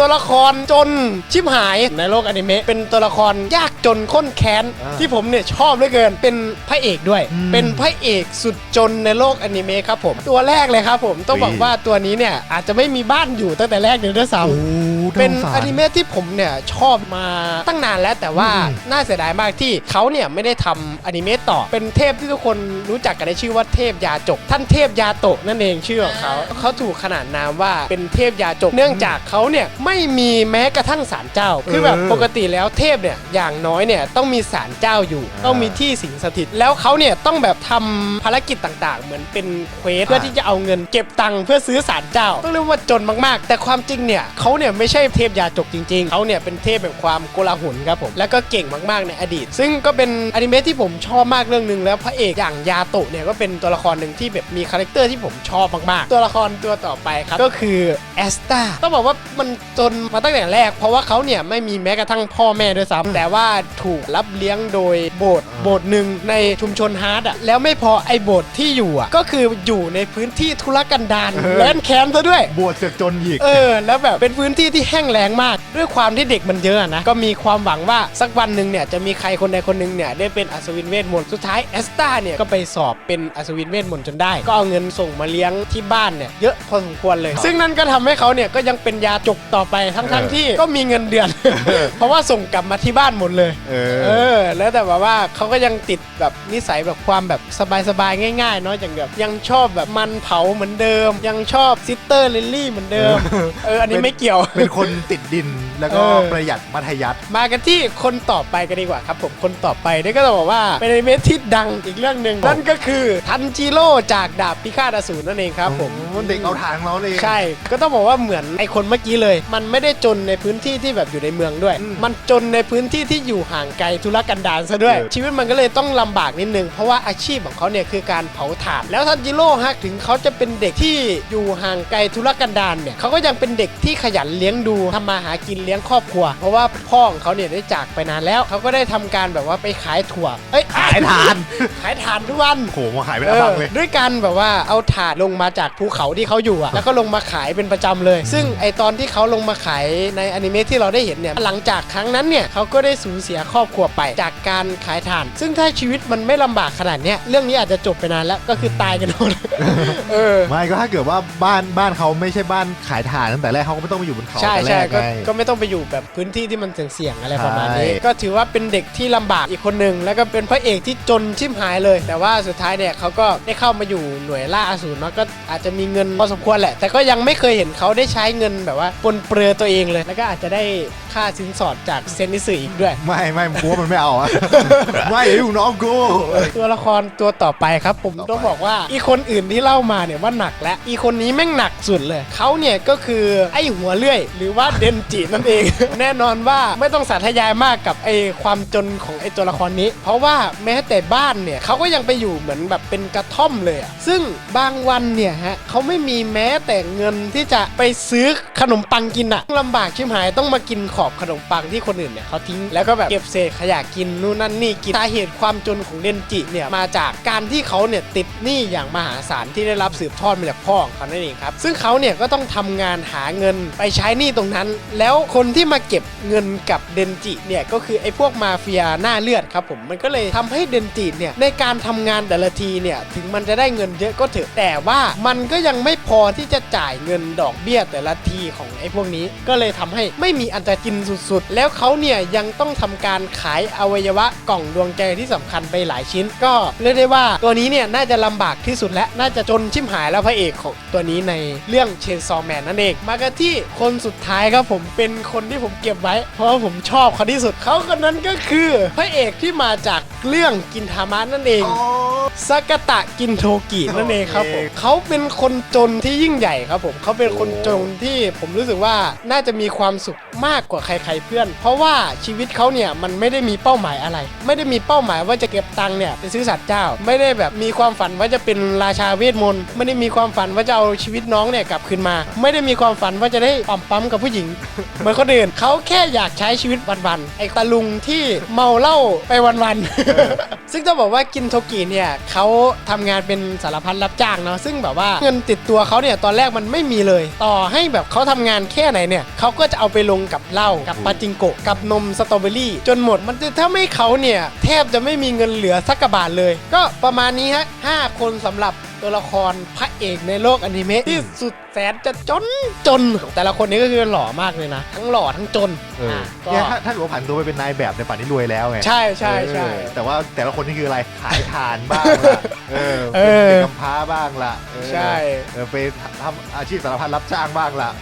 ตัวละครจนชิบหายในโลกอนิเมะเป็นตัวละครยากจนข้นแค้น อ่า ที่ผมเนี่ยชอบเหลือเกินเป็นพระเอกด้วยอืมเป็นพระเอกสุดจนในโลกอนิเมะครับผม ตัวแรกเลยครับผมต้องอุ้ยบอกว่าตัวนี้เนี่ยอาจจะไม่มีบ้านอยู่ตั้งแต่แรกเลยด้วยซ้ำโอ้ เป็นาสงสารอนิเมะที่ผมเนี่ยชอบมาตั้งนานแล้วแต่ว่าอืมน่าเสียดายมากที่เขาเนี่ยไม่ได้ทำอนิเมะต่อ เป็นเทพที่ทุกคนรู้จักกันในชื่อว่าเทพยาจก ท่านเทพยาโตะนั่นเองชื่อของเขาเขาถูกขนานนามว่าเป็นเทพยาจก เนื่องจากเขาเนี่ยไม่มีแม้กระทั่งศาลเจ้า คือแบบปกติแล้วเทพเนี่ยอย่างน้อยเนี่ยต้องมีศาลเจ้าอยู่ ต้องมีที่สิงสถิต แล้วเขาเนี่ยต้องแบบทำภารกิจต่างๆ เหมือนเป็นเควสเพื่อที่จะเอาเงินเก็บตังค์เพื่อซื้อศาลเจ้า ต้องเรียกว่าจนมากๆ แต่ความจริงเนี่ยเขาเนี่ยไม่ใช่เทพยาจกจริงๆ เขาเนี่ยเป็นเทพแบบความโกลาหลครับผม แล้วก็เก่งมากๆในอดีต ซึ่งก็เป็นอนิเมะที่ผมชอบมากเรื่องหนึ่งแล้วพระเอกอย่างยาโตะเนี่ยก็เป็นตัวละครหนึ่งที่แบบมีคาแรคเตอร์ที่ผมชอบมากๆ ตัวละครตัวต่อไปครับก็คือแอสตาต้องบอกว่ามันจนมาตั้งแต่แรก เพราะว่าเขาเนี่ยไม่มีแม้กระทั่งพ่อแม่ด้วยซ้ำแต่ว่าถูกรับเลี้ยงโดยโบสถ์โบสถ์หนึ่งในชุมชนฮาร์ดอะแล้วไม่พอไอ้โบสถ์ที่อยู่อะก็คืออยู่ในพื้นที่ทุรกันดารแล้นแค้นซะด้วย บวชเสือกจนอีก เออ แล้วแบบเป็นพื้นที่ที่แห้งแล้งมาก ด้วยความที่เด็กมันเยอะอะนะ ก็มีความหวังว่าสักวันหนึ่งเนี่ยจะมีใครคนใดคนหนึ่งเนี่ยได้เป็นอัศวินเวทมนต์สุดท้ายแอสตาเนี่ยก็ไปสอบเป็นอัศวินเวทมนต์จนได้ ก็เอาเงินส่งมาเลี้ยงที่บ้านเนี่ยเยอะพอสมควรเลย ซึ่งนั่นก็ทำให้เขาเนี่ยก็ยังเป็นยาจกต่อไปทั้งๆทเออที่ก็มีเงินเดือน เพราะว่าส่งกลับมาที่บ้านหมดเลยเอเอออ แล้วแต่แบบว่าเขาก็ยังติดแบบนิสัยแบบความแบบสบายๆง่ายๆเนาะอย่างแบบยังชอบแบบมันเผาเหมือนเดิม ยังชอบซิสเตอร์ลิลลี่เหมือนเดิมเอออันนี้ไม่เกี่ยวเป็นคนติดดินแล้วก็เออ ประหยัดมัธยัสถ์มากันที่คนต่อไปกันดีกว่าครับผมคนต่อไปเนี่ยก็ต้องบอกว่าเป็นอนิเมะที่ดังอีกเรื่องหนึ่งครับนั่นก็คือทันจิโร่จากดาบพิฆาตอสูรนั่นเองครับผมโอ้เด็กเอาทางเราเลย ใช่ ก็ต้องบอกว่าเหมือนไอคนเมื่อกี้เลย มันไม่ได้จนในพื้นที่ที่แบบอยู่ในเมืองด้วย อืมมันจนในพื้นที่ที่อยู่ห่างไกลธุรกันดารซะด้วย เออชีวิตมันก็เลยต้องลำบากนิดนึง เพราะว่าอาชีพของเขาเนี่ยคือการเผาถ่าน แล้วทันจิโร่ฮะถึงเขาจะเป็นเด็กที่อยู่ห่างไกลธุรกันดารเนี่ยเขาก็ยังเป็นเด็กที่ขยันเลี้ยงดูทำมาหากินเลี้ยงครอบครัว เพราะว่าพ่อของเขาเนี่ยได้จากไปนานแล้ว เขาก็ได้ทำการแบบว่าไปขายถั่วเอ้ยขายทาน ขายถ่านทุกวันโหมาขายเป็นอาบังเลยออด้วยกันแบบว่าเอาถาดลงมาจากภูเขาที่เขาอยู่อะแล้วก็ลงมาขายเป็นประจำเลย ซึ่งไอตอนที่เขาลงมาขายในอนิเมะที่เราได้เห็นเนี่ยหลังจากครั้งนั้นเนี่ยเขาก็ได้สูญเสียครอบครัวไปจากการขายถ่าน ซึ่งถ้าชีวิตมันไม่ลำบากขนาดเนี้ยเรื่องนี้อาจจะจบไปนานแล้วก็คือตายกันหมดเออไม่ก็ถ้าเกิดว่าบ้านบ้านเขาไม่ใช่บ้านขายถ่านตั้งแต่แรกเขาก็ไม่ต้องไปอยู่บนเขาใช่แต่แรใช่กก็ไง ก็ไม่ต้องไปอยู่แบบพื้นที่ที่มันเสี่ยงๆอะไรประมาณนี้ ใช่ ก็ถือว่าเป็นเด็กที่ลำบากอีกคนหนึ่งแล้วก็เป็นพระเอกที่จนชิมหายเลย แต่ว่าสุดท้ายเนี่ยเขาก็ได้เข้ามาอยู่หน่วยล่าอสูรเนาะก็อาจจะมีเงินพอสมควรแหละ แต่ก็ยังไม่เคยเห็นเขาได้ใช้เงินแบบว่าปนเปื้อตัวเองเลย แล้วก็อาจจะได้ ค่าสินสอดจากเซนนิสึอีกด้วย ไม่ไม่กูว่ามันไม่เอาอะ ไม่ไอ้ลูกน้องกู ตัวละครตัวต่อไปครับผมต่อไป ต้องบอกว่าอีคนอื่นที่เล่ามาเนี่ยว่าหนักและอีคนนี้แม่งหนักสุดเลย เขาเนี่ยก็คือไอ้หัวเลื่อย หรือว่าเดนจินั่นเอง แน่นอนว่าไม่ต้องสาธยายมากกับไอ้ความจนของไอ้ตัวละครนี้ เพราะว่าแม้แต่บ้านเนี่ยเขาก็ยังไปอยู่เหมือนแบบเป็นกระท่อมเลยอะซึ่งบางวันเนี่ยฮะเขาไม่มีแม้แต่เงินที่จะไปซื้อขนมปังกินอะลำบากชิมหายต้องมากินขอบขนมปังที่คนอื่นเนี่ยเขาทิ้งแล้วก็แบบเก็บเศษขยะกินนู่นนั่นนี่กินสาเหตุความจนของเดนจิเนี่ยมาจากการที่เขาเนี่ยติดหนี้อย่างมหาศาลที่ได้รับสืบทอดมาจากพ่อของเขานั่นเองครับซึ่งเขาเนี่ยก็ต้องทำงานหาเงินไปใช้หนี้ตรงนั้น แล้วคนที่มาเก็บเงินกับเดนจิเนี่ยก็คือไอ้พวกมาเฟียหน้าเลือดครับผมมันก็เลยทำให้เดนจิเนี่ยในการทำงานแต่ละทีเนี่ยถึงมันจะได้เงินเยอะก็เถอะแต่ว่ามันก็ยังไม่พอที่จะจ่ายเงินดอกเบี้ยแต่ละทีของไอ้พวกนี้ก็เลยทำให้ไม่มีอันจะกินสุดๆ แล้วเขาเนี่ยยังต้องทำการขายอวัยวะกล่องดวงใจที่สำคัญไปหลายชิ้น ก็เรียกได้ว่าตัวนี้เนี่ยน่าจะลำบากที่สุดและน่าจะจนชิมหายแล้วพระเอกของตัวนี้ในเรื่องเชนซอแมนนั่นเองมากันที่คนสุดท้ายครับผมเป็นคนที่ผมเก็บไว้ เพราะว่าผมชอบเขาที่สุดเขาคนนั้นก็คือพระเอกที่มาจากเรื่องกินทามะนั่นเอง สากาตะกินโทกินั่นเองครับผมโอเคเขาเป็นคนจนที่ยิ่งใหญ่ครับผมเขาเป็นคนจนที่ผมรู้สึกว่าน่าจะมีความสุขมากกว่าใครๆเพื่อน เพราะว่าชีวิตเขาเนี่ยมันไม่ได้มีเป้าหมายอะไร ไม่ได้มีเป้าหมายว่าจะเก็บตังค์เนี่ยไปซื้อสัตว์เจ้า ไม่ได้แบบมีความฝันว่าจะเป็นราชาเวทมนต์ไม่ได้มีความฝันว่าจะเอาชีวิตน้องเนี่ยกลับคืนมา ไม่ได้มีความฝันว่าจะได้ปั๊มปั๊มกับผู้หญิงเหมือนคนอื่นเขาแค่อยากใช้ชีวิตวันๆไอ้ตาลุงที่เมาเหล้าไปวันๆซึ่งจะบอกว่ากินโทกิเนี่ยเขาทำงานเป็นสารพัดรับจ้างเนาะซึ่งแบบว่าเงินติดตัวเขาเนี่ยตอนแรกมันไม่มีเลย ต่อให้แบบเขาทำงานแค่ไหนเนี่ยเขาก็จะเอาไปลงกับเหล้ากับปาจิงโกะกับนมสตรอเบอรี่ จนหมดมันจะถ้าไม่เขาเนี่ยแทบจะไม่มีเงินเหลือสักกระบาทเลย ก็ประมาณนี้ฮะห้าคนสำหรับ ตัวละครพระเอกในโลกอนิเมะที่สุดแสนจะจนจน แต่ละคนนี้ก็คือหล่อมากเลยนะ ทั้งหล่อทั้งจนเอออะก็เนี่ยถ้าถ้าเกิดว่าผันตัวไปเป็นนายแบบในยป่านนี้รวยแล้วไงใช่ใช่ใช่ เออแต่ว่าแต่ละคนนี่คืออะไรขายทานบ้างละเออเอเป็นอเด็กกำพร้าบ้างละเออใช่ เออไปทำอาชีพสารพัดรับจ้างบ้างละ